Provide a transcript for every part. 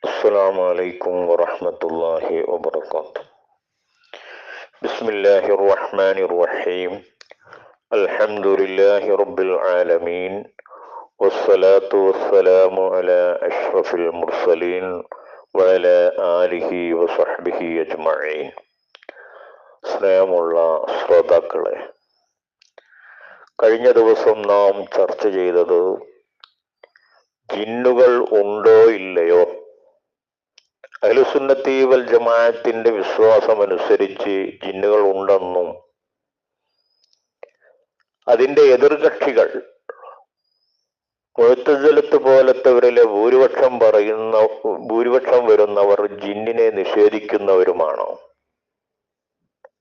السلام عليكم ورحمة الله وبركاته بسم الله الرحمن الرحيم الحمد لله رب العالمين والصلاة والسلام على أشرف المرسلين وعلى آله وصحبه أجمعين സ്നേഹമുള്ള ശ്രോതാക്കളെ കഴിഞ്ഞ ദിവസം നാം ചർച്ച ചെയ്തത് ജിന്നുകൾ ഉണ്ടോ ഇല്ലയോ അഹ്ലുസുന്നത്തി വൽ ജമാഅത്തിന്റെ വിശ്വാസമനുസരിച്ച് ജിന്നുകൾ ഉണ്ടെന്നും അതിന്റെ എതിർകക്ഷികൾ മുഴത്തജലത്ത് പോലത്തെവരിലെ ഭൂരിപക്ഷം പറയുന്ന ഭൂരിപക്ഷം വരുന്നവർ ജിന്നിനെ നിഷേധിക്കുന്നവരുമാണ്?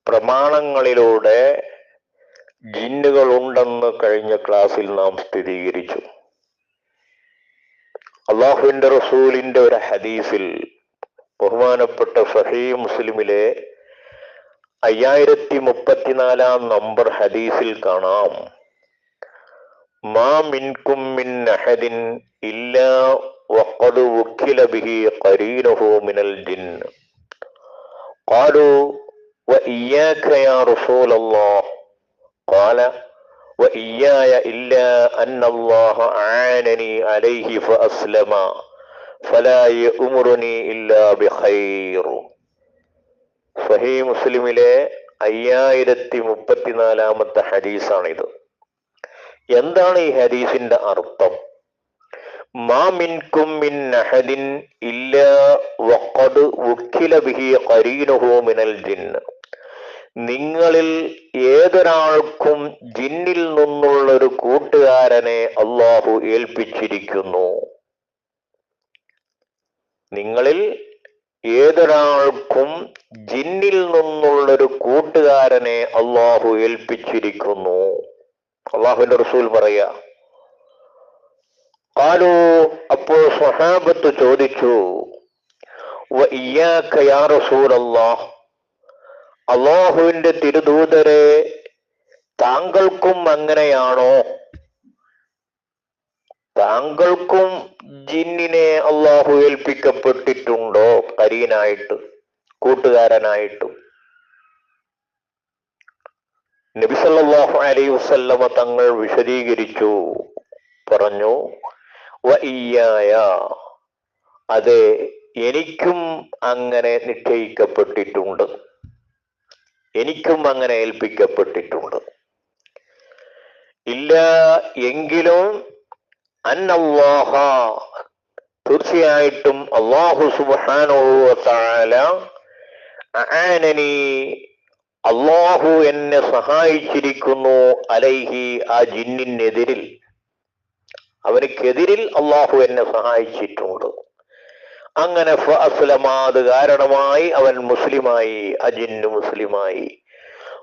പ്രമാണങ്ങളിലൂടെ ജിന്നുകൾ ഉണ്ടെന്ന് കഴിഞ്ഞ ക്ലാസ്സിൽ നാം സ്ഥിരീകരിച്ചു. അള്ളാഹുവിന്റെ റസൂലിന്റെ ഒരു ഹദീസിൽ ബഹുമാനപ്പെട്ട സഹീ മുസ്ലിമിലെ അയ്യായിരത്തി മുപ്പത്തിനാലാം നമ്പർ ഹദീസിൽ കാണാം മാ മിൻകും മിൻ അഹദിൻ ഇല്ലാ വഖദ് വുക്കില ബിഹി ഖരീനഹു മിനൽ ജിൻ قالوا وإياك يا رسول الله قال وإياي إلا أن الله أعانني عليه فأسلم മുസ്ലിമിലെ അയ്യായിരത്തി മുപ്പത്തിനാലാമത്തെ ഹദീസാണിത്. എന്താണ് ഈ ഹദീസിന്റെ അർത്ഥം? മാമിൻകും മിൻ അഹദിൻ വഖദ് ബിഹി മിനൽ നിങ്ങളിൽ ഏതൊരാൾക്കും ജിന്നിൽ നിന്നുള്ള ഒരു കൂട്ടുകാരനെ അള്ളാഹു ഏൽപ്പിച്ചിരിക്കുന്നു. നിങ്ങളിൽ ഏതൊരാൾക്കും ജിന്നിൽ നിന്നുള്ളൊരു കൂട്ടുകാരനെ അള്ളാഹു ഏൽപ്പിച്ചിരിക്കുന്നു. അള്ളാഹുവിന്റെ റസൂൽ പറയാ കാലോ അപ്പോൾ സ്വഹാബത്ത് ചോദിച്ചു അള്ളാഹുവിന്റെ തിരുദൂതരെ താങ്കൾക്കും അങ്ങനെയാണോ? താങ്കൾക്കും ജിന്നിനെ അള്ളാഹു ഏൽപ്പിക്കപ്പെട്ടിട്ടുണ്ടോ? കരീനായിട്ട് കൂട്ടുകാരനായിട്ട്. നബിസല്ലാഹു അലൈ വസല്ലമ തങ്ങൾ വിശദീകരിച്ചു പറഞ്ഞു വയ്യായ അതെ എനിക്കും അങ്ങനെ നിശ്ചയിക്കപ്പെട്ടിട്ടുണ്ട്. എനിക്കും അങ്ങനെ ഏൽപ്പിക്കപ്പെട്ടിട്ടുണ്ട്. ഇല്ല എങ്കിലും അന്നല്ലാഹ. തീർച്ചയായിട്ടും അള്ളാഹു സുബാനോനി അള്ളാഹു എന്നെ സഹായിച്ചിരിക്കുന്നു അലൈഹി ആ ജിന്നിനെതിരിൽ. അവനക്കെതിരിൽ അള്ളാഹു എന്നെ സഹായിച്ചിട്ടുണ്ട്. അങ്ങനെ അസ്ലമാത് കാരണമായി അവൻ മുസ്ലിമായി അജിന്നു മുസ്ലിമായി.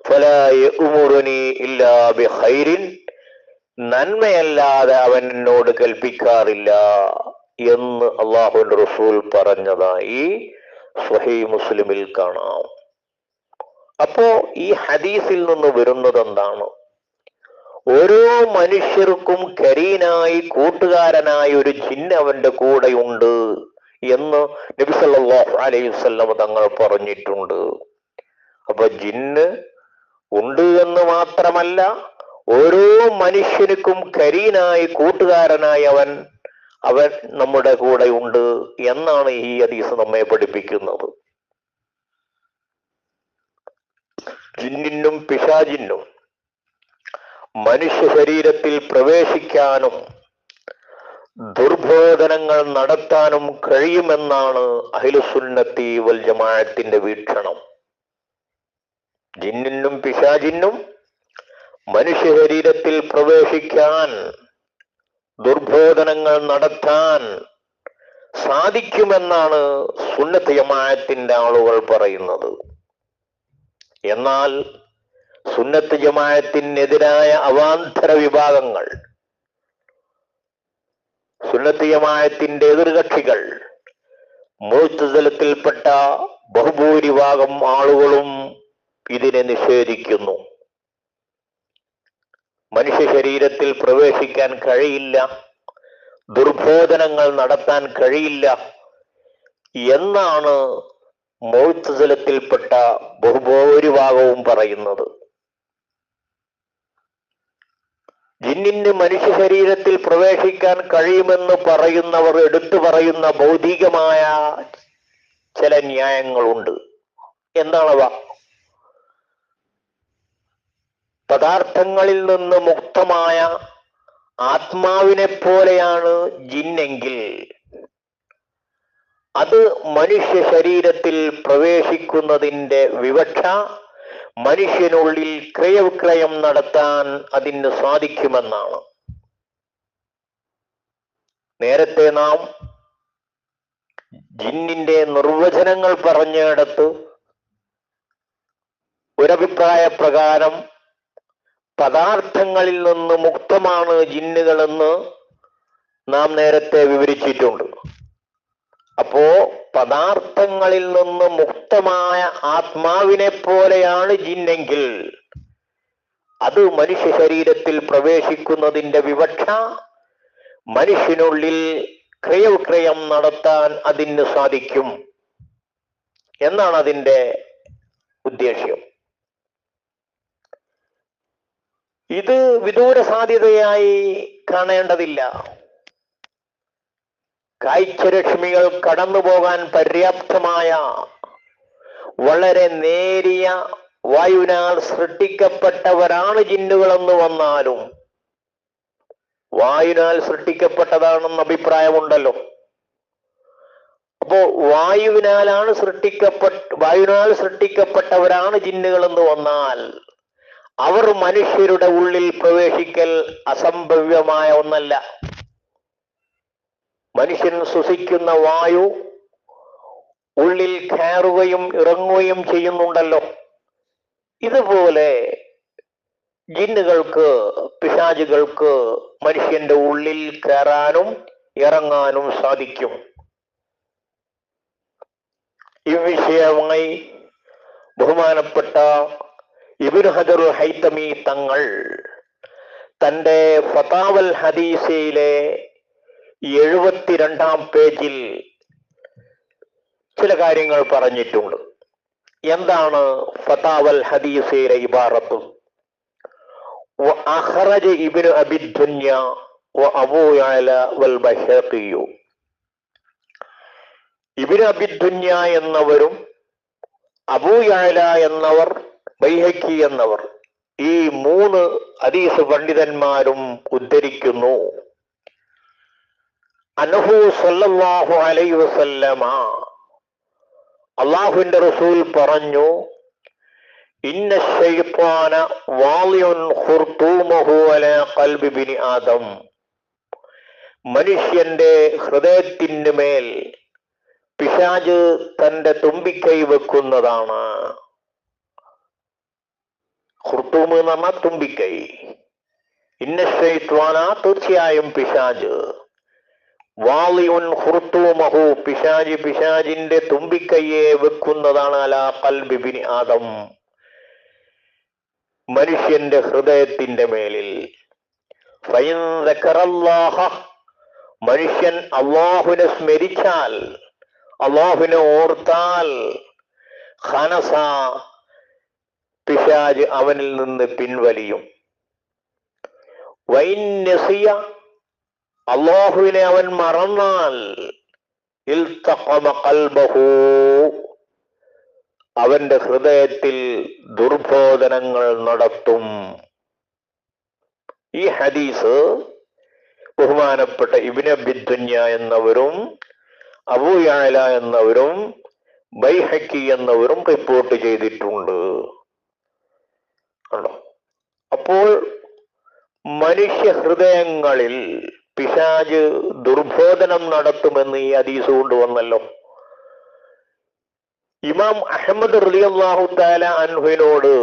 ഫലായ ഉമുറുനി ഇല്ലാ ഖൈരിൻ നന്മയല്ലാതെ അവൻ എന്നോട് കൽപ്പിക്കാറില്ല എന്ന് അള്ളാഹുന്റെ റസൂൽ പറഞ്ഞതായി സ്വഹി മുസ്ലിമിൽ കാണാം. അപ്പോ ഈ ഹദീസിൽ നിന്ന് വരുന്നത് എന്താണ്? ഓരോ മനുഷ്യർക്കും കരീനായി കൂട്ടുകാരനായി ഒരു ജിന്ന് അവന്റെ കൂടെയുണ്ട് എന്ന് നബി സല്ലല്ലാഹു അലൈഹി വസല്ലം തങ്ങൾ പറഞ്ഞിട്ടുണ്ട്. അപ്പൊ ജിന്ന് ഉണ്ട് എന്ന് മാത്രമല്ല ഓരോ മനുഷ്യനുക്കും കരീനായി കൂട്ടുകാരനായി അവൻ അവൻ നമ്മുടെ കൂടെ ഉണ്ട് എന്നാണ് ഈ ഹദീസ് നമ്മെ പഠിപ്പിക്കുന്നത്. ജിന്നിനും പിശാജിനും മനുഷ്യ ശരീരത്തിൽ പ്രവേശിക്കാനും ദുർബോധനങ്ങൾ നടത്താനും കഴിയുമെന്നാണ് അഹിലുസുന്നത്തി വൽ ജമാഅത്തിന്റെ വീക്ഷണം. ജിന്നിനും പിശാജിനും മനുഷ്യ ശരീരത്തിൽ പ്രവേശിക്കാൻ ദുർബോധനങ്ങൾ നടത്താൻ സാധിക്കുമെന്നാണ് സുന്നത്ത് ജമാഅത്തിന്റെ ആളുകൾ പറയുന്നത്. എന്നാൽ സുന്നത്ത് ജമാഅത്തിനെതിരായ അവാന്തര വിഭാഗങ്ങൾ സുന്നത്ത് ജമാഅത്തിന്റെ എതിർകക്ഷികൾ മൂർത്തതലത്തിൽപ്പെട്ട ബഹുഭൂരിഭാഗം ആളുകളും ഇതിനെ നിഷേധിക്കുന്നു. മനുഷ്യ ശരീരത്തിൽ പ്രവേശിക്കാൻ കഴിയില്ല. ദുർബോധനങ്ങൾ നടത്താൻ കഴിയില്ല. എന്നാണ് മൗത്തസലത്തിൽപ്പെട്ട ബഹുഭൂരിഭാഗവും പറയുന്നത്. ജിന്നിന് മനുഷ്യ ശരീരത്തിൽ പ്രവേശിക്കാൻ കഴിയുമെന്ന് പറയുന്നവർ എടുത്തു പറയുന്ന ഭൗതികമായ ചില ന്യായങ്ങളുണ്ട്. എന്താണവ? പദാർത്ഥങ്ങളിൽ നിന്ന് മുക്തമായ ആത്മാവിനെ പോലെയാണ് ജിന്നെങ്കിൽ. അത് മനുഷ്യ ശരീരത്തിൽ പ്രവേശിക്കുന്നതിന്റെ വിവക്ഷ മനുഷ്യനുള്ളിൽ ക്രയവിക്രയം നടത്താൻ അതിന് സാധിക്കുമെന്നാണ്. നേരത്തെ നാം ജിന്നിന്റെ നിർവചനങ്ങൾ പറഞ്ഞിടത്ത് ഒരഭിപ്രായ പ്രകാരം പദാർത്ഥങ്ങളിൽ നിന്ന് മുക്തമാണ് ജിന്നുകളെന്ന് നാം നേരത്തെ വിവരിച്ചിട്ടുണ്ട്. അപ്പോ പദാർത്ഥങ്ങളിൽ നിന്ന് മുക്തമായ ആത്മാവിനെ പോലെയാണ് ജിന്നെങ്കിൽ അത് മനുഷ്യ ശരീരത്തിൽ പ്രവേശിക്കുന്നതിന്റെ വിവക്ഷ മനുഷ്യനുള്ളിൽ ക്രയവിക്രയം നടത്താൻ അതിന് സാധിക്കും. എന്നാണ് അതിന്റെ ഉദ്ദേശ്യം. ഇത് വിദൂര സാധ്യതയായി കാണേണ്ടതില്ല. കാഴ്ചരശ്മികൾ കടന്നു പോകാൻ പര്യാപ്തമായ വളരെ നേരിയ വായുവിനാൽ സൃഷ്ടിക്കപ്പെട്ടവരാണ് ജിന്നുകളെന്ന് വന്നാലും വായുവിനാൽ സൃഷ്ടിക്കപ്പെട്ടതാണെന്ന് അഭിപ്രായമുണ്ടല്ലോ. അപ്പോ വായുവിനാലാണ് സൃഷ്ടിക്കപ്പെട്ട വായുവിനാൽ സൃഷ്ടിക്കപ്പെട്ടവരാണ് ജിന്നുകളെന്ന് വന്നാൽ അവർ മനുഷ്യരുടെ ഉള്ളിൽ പ്രവേശിക്കൽ അസംഭവ്യമായ ഒന്നല്ല. മനുഷ്യൻ ശ്വസിക്കുന്ന വായു ഉള്ളിൽ കയറുകയും ഇറങ്ങുകയും ചെയ്യുന്നുണ്ടല്ലോ. ഇതുപോലെ ജിന്നുകൾക്ക് പിശാചുകൾക്ക് മനുഷ്യന്റെ ഉള്ളിൽ കയറാനും ഇറങ്ങാനും സാധിക്കും. ഈ വിഷയമായി ബഹുമാനപ്പെട്ട ഇബിനു ഹജറു ഹൈതമി തങ്ങൾ തന്റെ ഫതാവൽ ഹദീസയിലെ എഴുപത്തിരണ്ടാം പേജിൽ ചില കാര്യങ്ങൾ പറഞ്ഞിട്ടുണ്ട്. എന്താണ് ഫതാവൽ ഹദീസയിലെ ഇബാറത്ത്? അഹ്റജ് ഇബിനു അബിദ്ദുന്യ അബൂയാല വൽ ബഹീഖിയു ഇബിന് അബിദ്ദുന്യ എന്നവരും അബൂയാല എന്നവർ ബൈഹക്കി എന്നവർ ഈ മൂന്ന് ഹദീസ് പണ്ഡിതന്മാരും ഉദ്ധരിക്കുന്നു. അനഹു സല്ലല്ലാഹു അലൈഹി വസല്ലമ. അള്ളാഹുവിന്റെ റസൂൽ പറഞ്ഞു വാളിയുൻ ഖുർതൂമഹു അലാ ഖൽബി ബിനി ആദം. മനുഷ്യന്റെ പിശാജ് തന്റെ തുമ്പിക്കൈ വെക്കുന്നതാണ്. ഖുർത്തൂം എന്ന് പറഞ്ഞാൽ തുമ്പിക്കൈ. ഇന്ന ശൈത്വാന തീർച്ചയായും പിശാജ്. വാളിയുൻ ഖുർത്തൂമഹു പിശാജി പിശാജിന്റെ തുമ്പിക്കൈയെ വെക്കുന്നതാണ് അലാ കൽബിബിൻ ആദം. മനുഷ്യന്റെ ഹൃദയത്തിന്റെ മേലിൽ. മനുഷ്യൻ അള്ളാഹുവിനെ സ്മരിച്ചാൽ അള്ളാഹുവിനെ ഓർത്താൽ ഖനസ പിശാജ് അവനിൽ നിന്ന് പിൻവലിയും. വൈൻ നസിയ അള്ളാഹുവിനെ അവൻ മറന്നാൽ അവന്റെ ഹൃദയത്തിൽ ദുർബോധനങ്ങൾ നടത്തും. ഈ ഹദീസ് ബഹുമാനപ്പെട്ട ഇബിന ബിദ്ദുന്യ എന്നവരും അബൂയാല എന്നവരും ബൈഹക്കി എന്നവരും റിപ്പോർട്ട് ചെയ്തിട്ടുണ്ട്. കണ്ടോ? അപ്പോൾ മനുഷ്യ ഹൃദയങ്ങളിൽ പിശാജ് ദുർബോധനം നടത്തുമെന്ന് ഈ ഹദീസ് കൊണ്ടുവന്നല്ലോ. ഇമാം അഹമ്മദ് റളിയല്ലാഹു താല അൻഹുവിനോട്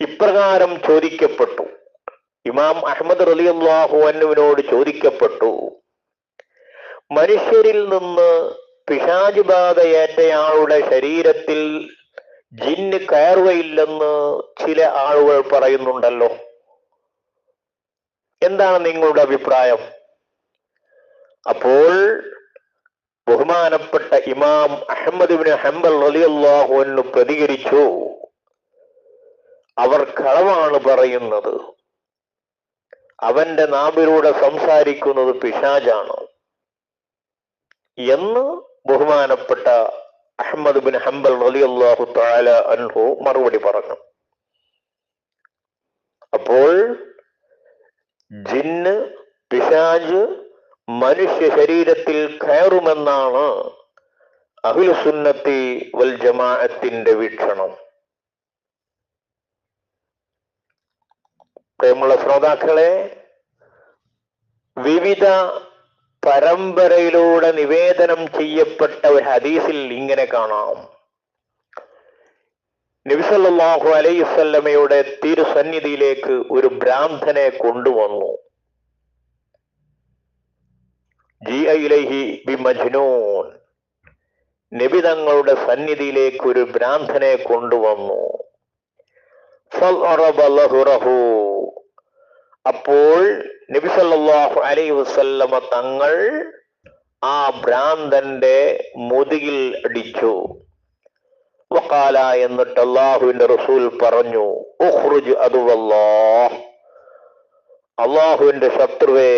ഇപ്രകാരം ചോദിക്കപ്പെട്ടു. ഇമാം അഹമ്മദ് റളിയല്ലാഹു അന്നുവിനോട് ചോദിക്കപ്പെട്ടു മനുഷ്യരിൽ നിന്ന് പിശാജ് ബാധയേറ്റയാളുടെ ശരീരത്തിൽ ജിന്ന് കയറുകയില്ലെന്ന് ചില ആളുകൾ പറയുന്നുണ്ടല്ലോ. എന്താണ് നിങ്ങളുടെ അഭിപ്രായം? അപ്പോൾ ബഹുമാനപ്പെട്ട ഇമാം അഹമ്മദ് ബിൻ ഹംബൽ അൻഹു പ്രതികരിച്ചു. അവർ കളവാണ് പറയുന്നത്. അവന്റെ നാവിലൂടെ സംസാരിക്കുന്നത് പിശാജാണ് എന്ന് ബഹുമാനപ്പെട്ട അഹമ്മദ് ബിൻ ഹംബൽ റളിയല്ലാഹു താല അൻഹു മറുപടി പറഞ്ഞു. അപ്പോൾ ജിന്ന് പിശാജ് മനുഷ്യ ശരീരത്തിൽ കയറുമെന്നാണ് അഹുലുസുന്നത്തി വൽ ജമാഅത്തിന്റെ വീക്ഷണം. പ്രിയമുള്ള ശ്രോതാക്കളെ വിവിധ പരമ്പരയിലൂടെ നിവേദനം ചെയ്യപ്പെട്ട ഒരു ഹദീസിൽ ഇങ്ങനെ കാണാം. നബിസല്ലാഹു അലൈസല്ലമയുടെ തിരുസന്നിധിയിലേക്ക് ഒരു ഭ്രാന്തനെ കൊണ്ടുവന്നു. ജി ഐലഹി ബി മജ്നൂൻ. നബി തങ്ങളുടെ സന്നിധിയിലേക്ക് ഒരു ഭ്രാന്തനെ കൊണ്ടുവന്നു. അപ്പോൾ നബി സല്ലല്ലാഹു അലൈഹി വസല്ലമ തങ്ങൾ ആ ഭ്രാന്തന്റെ മുതുകിൽ അടിച്ചു. വക്കാല എന്നിട്ട് അള്ളാഹുവിന്റെ റസൂൽ പറഞ്ഞു അള്ളാഹുവിന്റെ ശത്രുവെ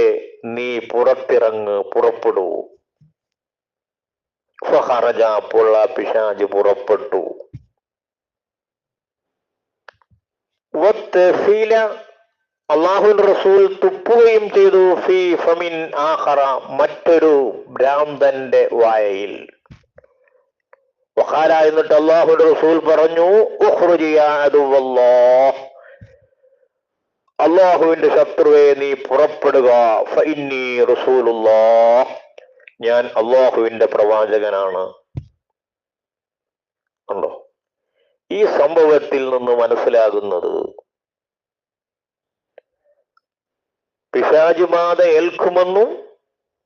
നീ പുറത്തിറങ്ങ് പുറപ്പെടൂ. ഫഹറജ പിശാജ് പുറപ്പെട്ടു. വത്തഫീല അള്ളാഹുവിന്റെ റസൂൽ തുപ്പുകയും ചെയ്തു. ഫി ഫമിൻ ആഖറ മറ്റൊരു ഭ്രാന്തന്റെ വായയിൽ. വഖാല എന്നിട്ട് അള്ളാഹു റസൂൽ പറഞ്ഞു അള്ളാഹുവിന്റെ ശത്രുവെ നീ പുറപ്പെടുക. ഞാൻ അള്ളാഹുവിന്റെ പ്രവാചകനാണ്. ഉണ്ടോ ഈ സംഭവത്തിൽ നിന്ന് മനസ്സിലാകുന്നത് പിശാചുബാധ ഏൽക്കുമെന്നും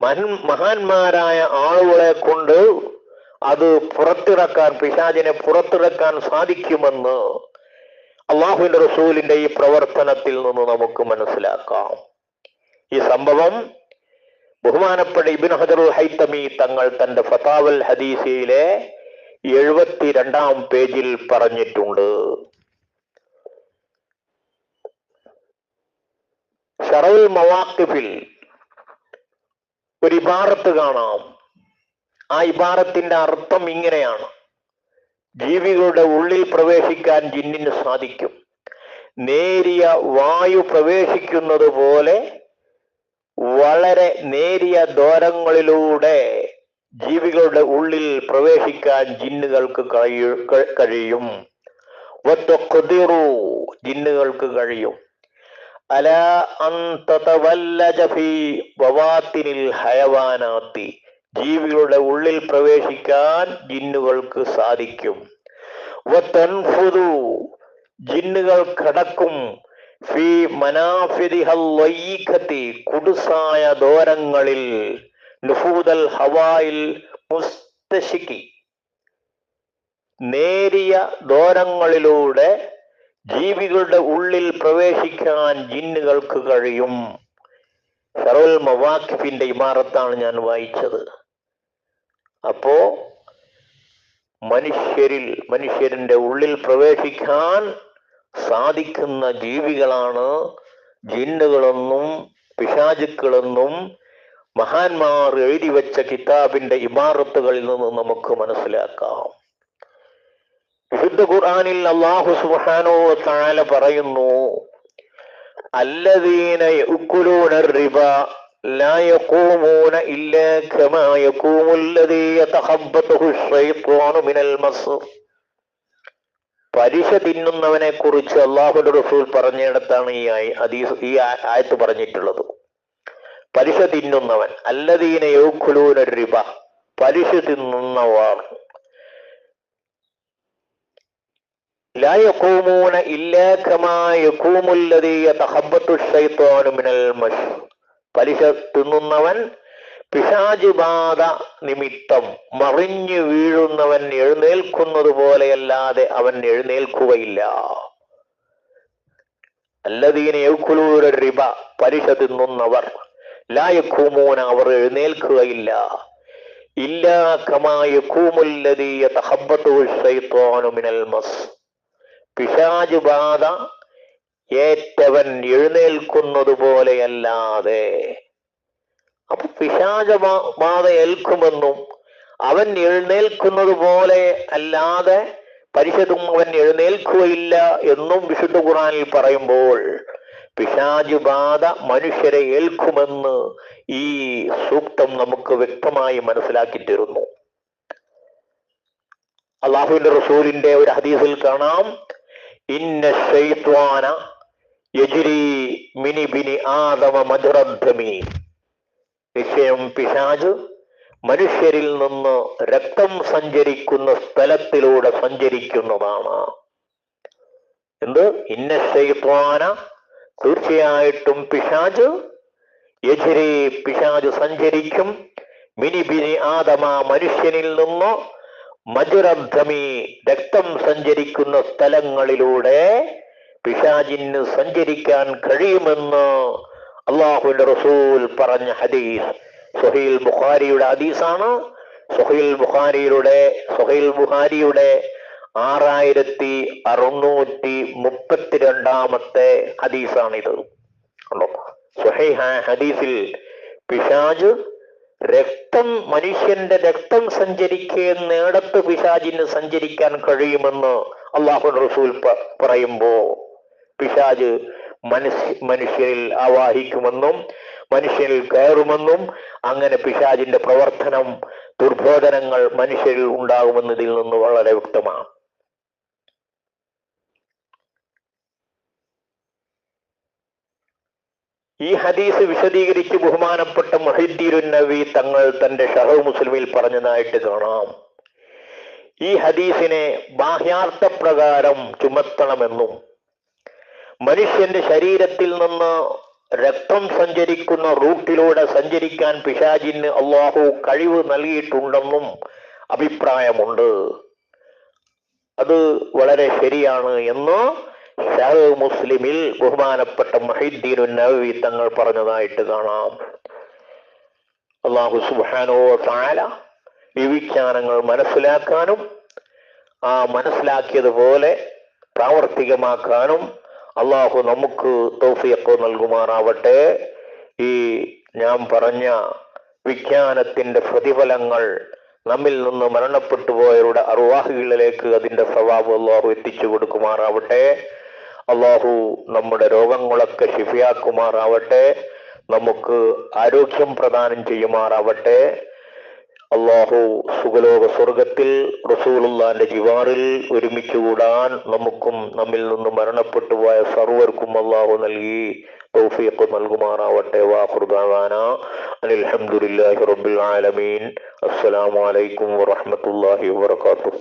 മൻ മഹാന്മാരായ ആളുകളെ കൊണ്ട് അത് പുറത്തിറക്കാൻ പിശാചിനെ പുറത്തിറക്കാൻ സാധിക്കുമെന്ന് അള്ളാഹുവിന്റെ റസൂലിന്റെ ഈ പ്രവർത്തനത്തിൽ നിന്ന് നമുക്ക് മനസ്സിലാക്കാം. ഈ സംഭവം ബഹുമാനപ്പെട്ട ഇബിൻ ഹജറുൽ ഹൈത്തമി തങ്ങൾ തന്റെ ഫതാവൽ ഹദീസയിലെ എഴുപത്തിരണ്ടാം പേജിൽ പറഞ്ഞിട്ടുണ്ട്. ഷറവുൽ മവാക്കിഫിൽ ഒരു ഇബാറത്ത് കാണാം. ആ ഇബാറത്തിന്റെ അർത്ഥം ഇങ്ങനെയാണ്. ജീവികളുടെ ഉള്ളിൽ പ്രവേശിക്കാൻ ജിന്നിന് സാധിക്കും. നേരിയ വായു പ്രവേശിക്കുന്നത് പോലെ വളരെ നേരിയ ദോരങ്ങളിലൂടെ ജീവികളുടെ ഉള്ളിൽ പ്രവേശിക്കാൻ ജിന്നുകൾക്ക് കഴിയും ജിന്നുകൾക്ക് കഴിയും അല അൻ തതവല്ലജ ഫീ ബവാത്തിനിൽ ഹയവാനാത്തി. ജീവികളുടെ ഉള്ളിൽ പ്രവേശിക്കാൻ ജിന്നുകൾക്ക് സാധിക്കും. വതൻഫുദു, ജിന്നുകൾ കടക്കും. ഫീ കുടുസായ ദോരങ്ങളിൽ. നുഫൂദൽ ഹവായിൽ മുസ്തശിക്കി. നേരിയ ദോരങ്ങളിലൂടെ ജീവികളുടെ ഉള്ളിൽ പ്രവേശിക്കാൻ ജിന്നുകൾക്ക് കഴിയും. ഷറുൽ മവാഖിഫിന്റെ ഇമാറത്താണ് ഞാൻ വായിച്ചത്. അപ്പോ മനുഷ്യരിൽ മനുഷ്യരിന്റെ ഉള്ളിൽ പ്രവേശിക്കാൻ സാധിക്കുന്ന ജീവികളാണ് ജിന്നുകളെന്നും പിശാചുക്കളെന്നും മഹാന്മാർ എഴുതി വെച്ച കിതാബിന്റെ ഇമാറത്തുകളിൽ നിന്ന് നമുക്ക് മനസ്സിലാക്കാം. വിശുദ്ധ ഖുർആനിൽ അള്ളാഹു സുബ്ഹാനഹു വ തആല പറയുന്നു الذين يأكلون الربا لا يقومون إلا كما يقوم الذي يتخبطه الشيطان من المس പലിശ തിന്നുന്നവനെ കുറിച്ച് അള്ളാഹുന്റെ റസൂൽ പറഞ്ഞിടത്താണ് ഈ ആയ- ഹദീസ് ഈ ആ- ആയത്ത് പറഞ്ഞിട്ടുള്ളത് പലിശ തിന്നുന്നവൻ അല്ലദീന യൗക്കുലൂന റിബ പലിശ തിന്നുന്നവർ لا يقومون إلا كما يقوم الذي يتخبط الشيطان من المس പലിശ തിന്നുന്നവൻ പിശാച് ബാധ നിമിത്തം മറിഞ്ഞു വീഴുന്നവൻ എഴുന്നേൽക്കുന്നത് പോലെയല്ലാതെ അവൻ എഴുന്നേൽക്കുകയില്ല അല്ലദീന യൗക്കുലൂര റിബ പലിശ തിന്നുന്നവർ ലായക്കൂമൂന അവർ എഴുന്നേൽക്കുകയില്ല ഇല്ലാ കമാ യകൂമുല്ലദീ യതഹബ്ബതുഹു ശൈത്വാനു മിനൽ മസ് പിശാച് ബാധ ഏറ്റവൻ എഴുന്നേൽക്കുന്നത് പോലെയല്ലാതെ അപ്പൊ പിശാച ബാധ ഏൽക്കുമെന്നും അവൻ എഴുന്നേൽക്കുന്നത് പോലെ അല്ലാതെ പരിശുദ്ധം അവൻ എഴുന്നേൽക്കുകയില്ല എന്നും വിശുദ്ധ ഖുറാനിൽ പറയുമ്പോൾ പിശാജ് ബാധ മനുഷ്യരെ ഏൽക്കുമെന്ന് ഈ സൂക്തം നമുക്ക് വ്യക്തമായി മനസ്സിലാക്കി തരുന്നു. അള്ളാഹുവിന്റെ റസൂലിന്റെ ഒരു ഹദീസിൽ കാണാം. ഇന്ന യജിരി മിനി ബിനി ആദമ മധുരദ്ധമി നിശ്ചയം പിശാജ് മനുഷ്യരിൽ നിന്ന് രക്തം സഞ്ചരിക്കുന്ന സ്ഥലത്തിലൂടെ സഞ്ചരിക്കുന്നതാണ്. എന്ത്? ഇന്ന ശൈത്വാന തീർച്ചയായിട്ടും പിശാജ് യജിരി പിശാജ് സഞ്ചരിക്കും മിനി ബിനി ആദമ മനുഷ്യനിൽ നിന്ന് മജുരദ്ധമി രക്തം സഞ്ചരിക്കുന്ന സ്ഥലങ്ങളിലൂടെ പിശാജിന് സഞ്ചരിക്കാൻ കഴിയുമെന്ന് അള്ളാഹുവിന്റെ റസൂൽ പറഞ്ഞ ഹദീസ്. സുഹൈൽ ബുഖാരിയുടെ ഹദീസാണ്. സുഹൈൽ ബുഖാരിയുടെ സുഹൈൽ ബുഖാരിയുടെ ആറായിരത്തി അറുന്നൂറ്റി മുപ്പത്തിരണ്ടാമത്തെ ഹദീസാണിത്. സുഹൈ ഹദീസിൽ പിശാജ് രക്തം മനുഷ്യന്റെ രക്തം സഞ്ചരിക്കുന്നിടത്ത് പിശാജിന് സഞ്ചരിക്കാൻ കഴിയുമെന്ന് അള്ളാഹു റസൂൽ പറയുമ്പോ പിശാജ് മനുഷ്യ മനുഷ്യരിൽ ആവാഹിക്കുമെന്നും മനുഷ്യരിൽ കയറുമെന്നും അങ്ങനെ പിശാജിന്റെ പ്രവർത്തനം ദുർബോധനങ്ങൾ മനുഷ്യരിൽ ഉണ്ടാകുമെന്നതിൽ നിന്ന് വളരെ വ്യക്തമാണ്. ഈ ഹദീസ് വിശദീകരിച്ച് ബഹുമാനപ്പെട്ട മൊഹിദ്ദീൻ നബി തങ്ങൾ തന്റെ ഷഹ് മുസ്ലിമിൽ പറഞ്ഞതായിട്ട് കാണാം. ഈ ഹദീസിനെ ബാഹ്യാർത്ഥ പ്രകാരം ചുമത്തണമെന്നും മനുഷ്യന്റെ ശരീരത്തിൽ നിന്ന് രക്തം സഞ്ചരിക്കുന്ന റൂട്ടിലൂടെ സഞ്ചരിക്കാൻ പിശാജിന് അള്ളാഹു കഴിവ് നൽകിയിട്ടുണ്ടെന്നും അഭിപ്രായമുണ്ട്. അത് വളരെ ശരിയാണ് എന്ന് മുസ്ലിമിൽ ബഹുമാനപ്പെട്ട മഹിദ്ദീൻ നവി തങ്ങൾ പറഞ്ഞതായിട്ട് കാണാം. അള്ളാഹു സുബാനോ താല വിവിജ്ഞാനങ്ങൾ മനസ്സിലാക്കാനും ആ മനസ്സിലാക്കിയതുപോലെ പ്രാവർത്തികമാക്കാനും അള്ളാഹു നമുക്ക് തൗഫിയക്കോ നൽകുമാറാവട്ടെ. ഈ ഞാൻ പറഞ്ഞ വിജ്ഞാനത്തിന്റെ പ്രതിഫലങ്ങൾ നമ്മിൽ നിന്ന് മരണപ്പെട്ടു പോയവരുടെ അറുവാഹികളിലേക്ക് അതിന്റെ സ്വഭാവം അള്ളാഹു എത്തിച്ചു കൊടുക്കുമാറാവട്ടെ. അള്ളാഹു നമ്മുടെ രോഗങ്ങളൊക്കെ ശിഫിയാക്കുമാറാവട്ടെ. നമുക്ക് ആരോഗ്യം പ്രദാനം ചെയ്യുമാറാവട്ടെ. അള്ളാഹു സുഖലോക സ്വർഗത്തിൽ റസൂലുള്ളാന്റെ ജിവാറിൽ ഒരുമിച്ച് കൂടാൻ നമുക്കും നമ്മിൽ നിന്ന് മരണപ്പെട്ടു പോയ സർവർക്കും അള്ളാഹു നൽകി തൗഫീഖ് നൽകുമാറാവട്ടെ. വാഹൃദാന അനിൽഹമുല്ലാഹി റബ്ബിൽ ആലമീൻ. അസ്സലാമു അലൈക്കും വറഹ്മത്തുള്ളാഹി വബറകാതുഹു.